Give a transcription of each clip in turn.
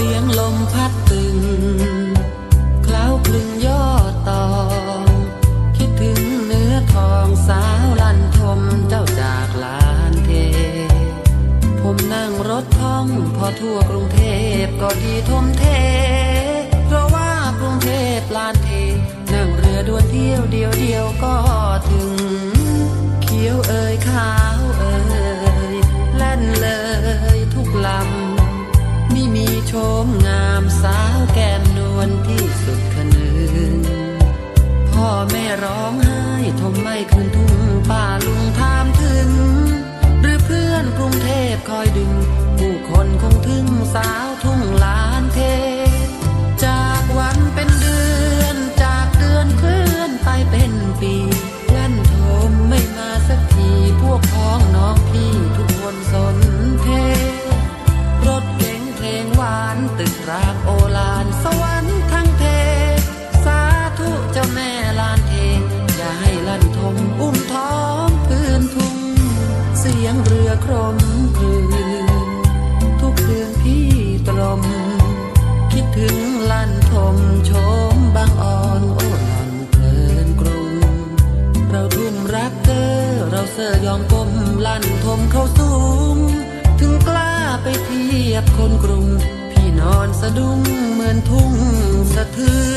เสียงลมพัดตึงคล้าวคลึงยอตอคิดถึงเนื้อทองสาวลันทมเจ้าจากลานเท ผมนั่งรถท่องพอทั่วกรุงเทพก็ดีทมเท เพราะว่ากรุงเทพลานเท นั่งเรือด่วนเที่ยวเดียวเดียวก็ถึง เขียวเอ่ยขาวเอ่ย ลั่นโทมไม่มาสักทีพวกพ้องน้องพี่ทุกคนสนเท รถเก๋งเพลงหวานตึกรามโอลานสวรรค์ทั้งเท สาธุเจ้าแม่ลานเทอย่าให้ลั่นทมอุ้มท้องพื้นทุ่ง เสียงเรือครมคลืนทุกคืนพี่ตรม คิดถึงลั่นทมโช เราเสยยอมก้มลั่นทมเข้าสูง ถึงกล้าไปเทียบคนกรุง พี่นอนสะดุ้งเหมือนทุ่งสะเทือน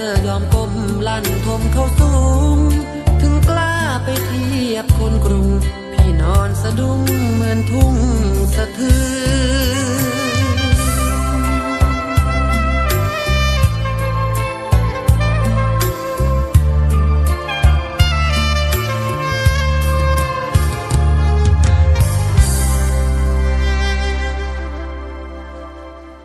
เซอร์ยอมก้มลั่นทมเข้าสูง ถึงกล้าไปเทียบคนกรุง พี่นอนสะดุ้งเหมือนทุ่งสะเทือน